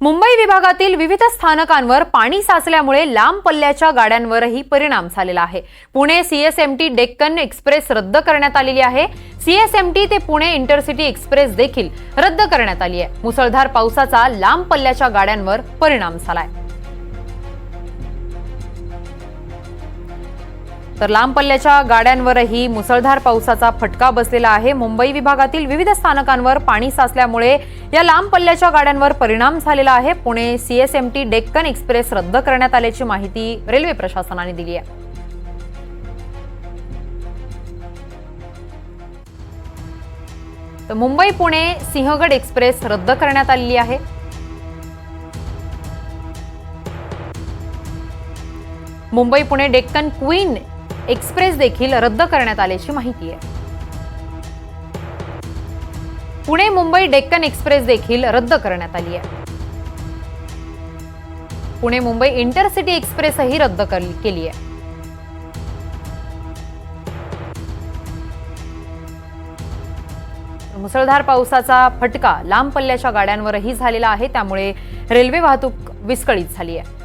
मुंबई विभागातील विविध स्थानकांवर पाणी साचल्यामुळे लांब पल्ल्याच्या गाड्यांवरही परिणाम झालेला आहे. पुणे सीएसएमटी डेक्कन एक्सप्रेस रद्द करण्यात आलेली आहे. सीएसएमटी ते पुणे इंटरसिटी एक्सप्रेस देखील रद्द करण्यात आली आहे. मुसळधार पावसाचा लांब पल्ल्याच्या गाड्यांवर परिणाम झालाय. तर लांब पल्ल्याच्या गाड्यांवरही मुसळधार पावसाचा फटका बसलेला आहे. मुंबई विभागातील विविध स्थानकांवर पाणी साचल्यामुळे या लांब पल्ल्याच्या गाड्यांवर परिणाम झालेला आहे. पुणे सीएसएमटी डेक्कन एक्सप्रेस रद्द करण्यात आल्याची माहिती रेल्वे प्रशासनाने दिली आहे. तर मुंबई पुणे सिंहगड एक्सप्रेस रद्द करण्यात आलेली आहे. मुंबई पुणे डेक्कन क्वीन एक्सप्रेस देखील रद्द करण्यात आल्याची माहिती आहे. पुणे मुंबई डेक्कन एक्सप्रेस देखील रद्द करण्यात आली आहे. पुणे मुंबई इंटरसिटी एक्सप्रेसही रद्द केली आहे. मुसळधार पावसाचा फटका लांब पल्ल्याच्या गाड्यांवरही झालेला आहे त्यामुळे रेल्वे वाहतूक विस्कळीत झाली आहे.